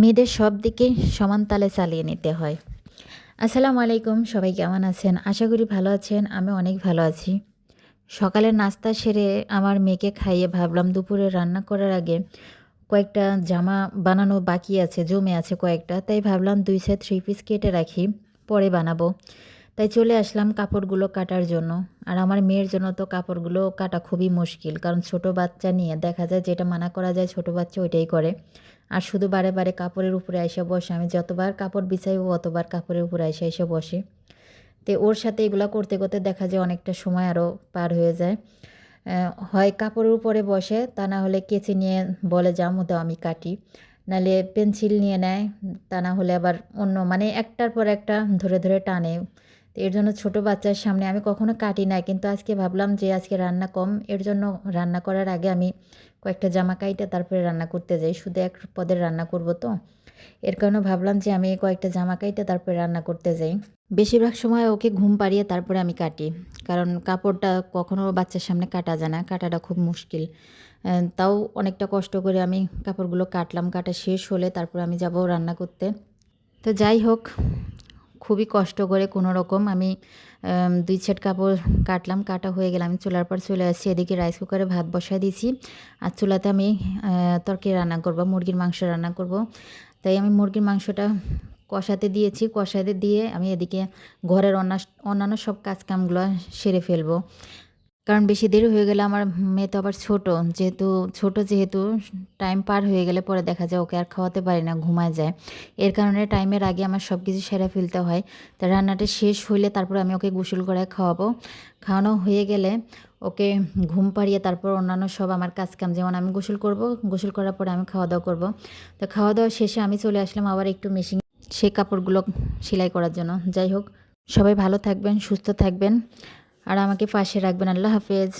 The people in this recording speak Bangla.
মেয়েদের সব দিকে সমান তালে চালিয়ে নিতে হয়। আসসালামু আলাইকুম, সবাই কেমন আছেন? আশা করি ভালো আছেন, আমি অনেক ভালো আছি। সকালে নাস্তা সেরে আমার মেয়েকে খাইয়ে ভাবলাম দুপুরে রান্না করার আগে কয়েকটা জামা বানানো বাকি আছে, জমে আছে কয়েকটা, তাই ভাবলাম দুই সেট থ্রি পিস কেটে রাখি, পরে বানাবো। তাই চলে আসলাম কাপড়গুলো কাটার জন্য। আর আমার মেয়ের জন্য তো কাপড়গুলো কাটা খুবই মুশকিল, কারণ ছোট বাচ্চা নিয়ে দেখা যায় যেটা মানা করা যায় ছোট বাচ্চা ওইটাই করে। আর শুধু বারে বারে কাপড়ের উপরে এসে বসে, আমি যতবার কাপড় বিছাই ও অতবার কাপড়ের উপরে এসে এসে বসে। তো ওর সাথে এগুলো করতে করতে দেখা যায় অনেকটা সময় আরও পার হয়ে যায়। হয় কাপড়ের উপরে বসে, তা না হলে কেচি নিয়ে বলে জামু দাও আমি কাটি। নালে পেন্সিল নিয়ে নেয়, তা না হলে আবার অন্য মানে একটার পর একটা ধরে ধরে টানে। তো এর জন্য ছোট বাচ্চার সামনে আমি কখনো কাটি না কিন্তু আজকে ভাবলাম যে আজকে রান্না কম। এর জন্য রান্না করার আগে আমি কয়েকটা জামা কাইটে তারপরে রান্না করতে যাই। শুধু এক পদের রান্না করব তো। এর কারণে ভাবলাম যে আমি কয়েকটা জামা কাইটে তারপরে রান্না করতে যাই। বেশিরভাগ সময় ওকে ঘুম পাড়িয়ে তারপরে আমি কাটি। কারণ কাপড়টা কখনো বাচ্চার সামনে কাটা যায় না। কাটাটা খুব মুশকিল। তাও অনেকটা কষ্ট করে আমি কাপড়গুলো কাটলাম। কাটা শেষ হলে তারপর আমি যাব রান্না করতে। তো যাই হোক খুবই কষ্ট করে কোনো রকম আমি দুই ছেট কাপড় কাটলাম, কাটা হয়ে গেলাম আমি চুলার পর চলে আসছি, এদিকে রাইস কুকারে ভাত বসাই দিয়েছি। আর চুলাতে আমি তরকারি রান্না করব, মুরগির মাংস রান্না করব। তাই আমি মুরগির মাংসটা কষাতে দিয়েছি, কষাতে দিয়ে আমি এদিকে ঘরের অন্যান্য সব কাজকামগুলো সেরে ফেলব। কারণ বেশি দেরি হয়ে গেলে আমার মেয়ে তো আবার ছোট, যেহেতু ছোট যেহেতু টাইম পার হয়ে গেলে পরে দেখা যায় ওকে আর খাওয়াতে পারি না, ঘুমায় যায়। এর কারণে টাইমের আগে আমার সব কিছু সেরে ফেলতে হয়। তা রান্নাটা শেষ হইলে তারপর আমি ওকে গোসল করে খাওয়াবো। খাওয়ানো হয়ে গেলে ওকে ঘুম পাড়িয়ে তারপর অন্যান্য সব আমার কাজকাম, যেমন আমি গোসল করব, গোসল করার পরে আমি খাওয়া দাওয়া করব। তো খাওয়া দাওয়া শেষে আমি চলে আসলাম আবার একটু মেশিন সেই কাপড়গুলো সেলাই করার জন্য। যাই হোক, সবাই ভালো থাকবেন, সুস্থ থাকবেন। আর আমাকে পাশে রাখবেন। আল্লাহ হাফেজ।